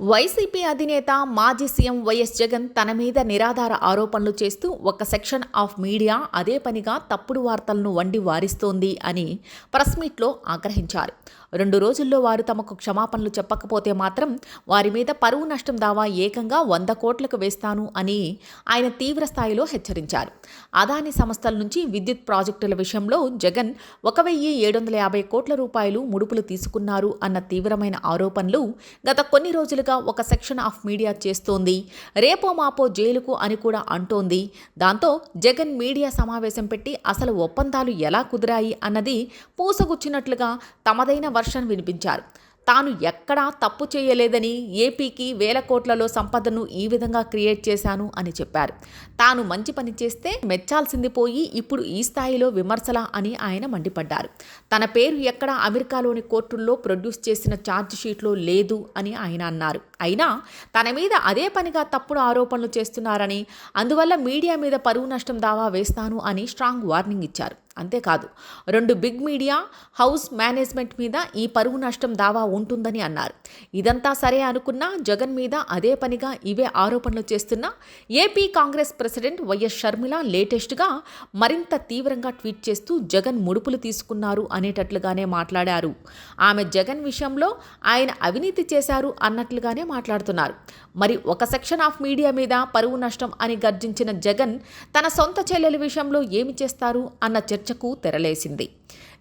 YCP అధినేత మాజీ CM YS Jagan తన మీద నిరాధార ఆరోపణలు చేస్తూ ఒక సెక్షన్ ఆఫ్ మీడియా అదే పనిగా తప్పుడు వార్తలను వండి వారిస్తోంది అని ప్రెస్ మీట్లో ఆగ్రహించారు. రెండు రోజుల్లో వారు తమకు క్షమాపణలు చెప్పకపోతే మాత్రం వారి మీద పరువు నష్టం దావా ఏకంగా వంద కోట్లకు వేస్తాను అని ఆయన తీవ్ర స్థాయిలో హెచ్చరించారు. అదాని సంస్థల నుంచి విద్యుత్ ప్రాజెక్టుల విషయంలో జగన్ ఒక వెయ్యి ఏడు వందల యాభై కోట్ల రూపాయలు ముడుపులు తీసుకున్నారు అన్న తీవ్రమైన ఆరోపణలు గత కొన్ని రోజులుగా ఒక సెక్షన్ ఆఫ్ మీడియా చేస్తోంది. రేపో మాపో జైలుకు అని కూడా అంటోంది. దాంతో జగన్ మీడియా సమావేశం పెట్టి అసలు ఒప్పందాలు ఎలా కుదిరాయి అన్నది పూసగుచ్చినట్లుగా తమదైన వర్షన్ వినిపించారు. తాను ఎక్కడా తప్పు చేయలేదని ఏపీకి వేల కోట్లలో సంపదను ఈ విధంగా క్రియేట్ చేశాను అని చెప్పారు. తాను మంచి పని చేస్తే మెచ్చాల్సింది పోయి ఇప్పుడు ఈ స్థాయిలో విమర్శల అని ఆయన మండిపడ్డారు. తన పేరు ఎక్కడ అమెరికాలోని కోర్టుల్లో ప్రొడ్యూస్ చేసిన ఛార్జ్ షీట్లో లేదు అని ఆయన అన్నారు. అయినా తన మీద అదే పనిగా తప్పుడు ఆరోపణలు చేస్తున్నారని అందువల్ల మీడియా మీద పరువు నష్టం దావా వేస్తాను అని స్ట్రాంగ్ వార్నింగ్ ఇచ్చారు. అంతేకాదు. రెండు బిగ్ మీడియా హౌస్ మేనేజ్మెంట్ మీద ఈ పరువు నష్టం దావా ఉంటుందని అన్నారు. ఇదంతా సరే అనుకున్నా జగన్ మీద అదే పనిగా ఇవే ఆరోపణలు చేస్తున్న AP Congress president YS Sharmila లేటెస్ట్గా మరింత తీవ్రంగా ట్వీట్ చేస్తూ జగన్ ముడుపులు తీసుకున్నారు అనేటట్లుగానే మాట్లాడారు. ఆమె జగన్ విషయంలో ఆయన అవినీతి చేశారు అన్నట్లుగానే మాట్లాడుతున్నారు. మరి ఒక సెక్షన్ ఆఫ్ మీడియా మీద పరువు నష్టం అని గర్జించిన జగన్ తన సొంత చెల్లెల విషయంలో ఏమి చేస్తారు అన్న చర్చకు తెరలేసింది.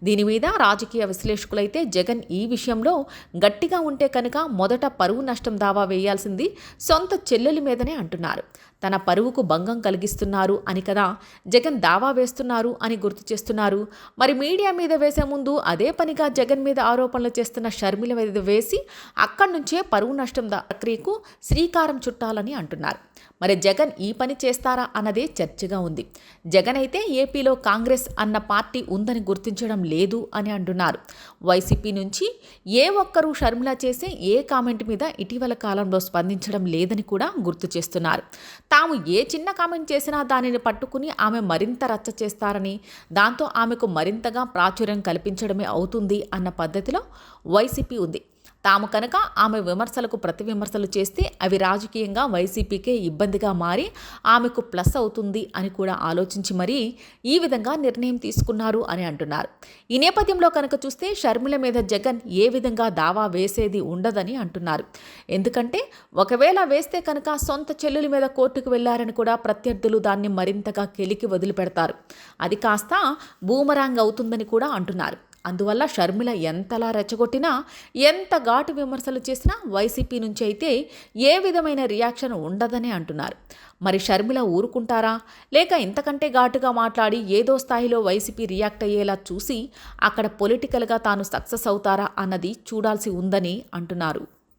దీని మీద రాజకీయ విశ్లేషకులైతే జగన్ ఈ విషయంలో గట్టిగా ఉంటే కనుక మొదట పరువు నష్టం దావా వేయాల్సింది సొంత చెల్లెలి మీదనే అంటున్నారు. తన పరువుకు భంగం కలిగిస్తున్నారు అని కదా జగన్ దావా వేస్తున్నారు అని గుర్తు చేస్తున్నారు. మరి మీడియా మీద వేసే ముందు అదే పనిగా జగన్ మీద ఆరోపణలు చేస్తున్న షర్మిల మీద వేసి అక్కడి నుంచే పరువు నష్టం దా- ప్రక్రియకు శ్రీకారం చుట్టాలని అంటున్నారు. మరి జగన్ ఈ పని చేస్తారా అన్నదే చర్చగా ఉంది. జగన్ అయితే ఏపీలో కాంగ్రెస్ అన్న పార్టీ ఉందని గుర్తించడం లేదు అని అంటున్నారు. వైసీపీ నుంచి ఏ ఒక్కరూ షర్మిల చేసే ఏ కామెంట్ మీద ఇటీవల కాలంలో స్పందించడం లేదని కూడా గుర్తు చేస్తున్నారు. తాము ఏ చిన్న కామెంట్ చేసినా దానిని పట్టుకుని ఆమె మరింత రచ్చ చేస్తారని దాంతో ఆమెకు మరింతగా ప్రాచుర్యం కల్పించడమే అవుతుంది అన్న పద్ధతిలో వైసీపీ ఉంది. తాము కనుక ఆమె విమర్శలకు ప్రతి విమర్శలు చేస్తే అవి రాజకీయంగా వైసీపీకే ఇబ్బందిగా మారి ఆమెకు ప్లస్ అవుతుంది అని కూడా ఆలోచించి మరీ ఈ విధంగా నిర్ణయం తీసుకున్నారు అని అంటున్నారు. ఈ నేపథ్యంలో కనుక చూస్తే షర్మిల మీద జగన్ ఏ విధంగా దావా వేసేది ఉండదని అంటున్నారు. ఎందుకంటే ఒకవేళ వేస్తే కనుక సొంత చెల్లుల మీద కోర్టుకు వెళ్ళారని కూడా ప్రత్యర్థులు దాన్ని మరింతగా కెలికి వదిలిపెడతారు. అది కాస్త బూమరాంగ్ అవుతుందని కూడా అంటున్నారు. అందువల్ల షర్మిల ఎంతలా రెచ్చగొట్టినా ఎంత ఘాటు విమర్శలు చేసినా వైసీపీ నుంచి అయితే ఏ విధమైన రియాక్షన్ ఉండదని అంటున్నారు. మరి షర్మిల ఊరుకుంటారా? లేక ఇంతకంటే ఘాటుగా మాట్లాడి ఏదో స్థాయిలో వైసీపీ రియాక్ట్ అయ్యేలా చూసి అక్కడ పొలిటికల్గా తాను సక్సెస్ అవుతారా అన్నది చూడాల్సి ఉందని అంటున్నారు.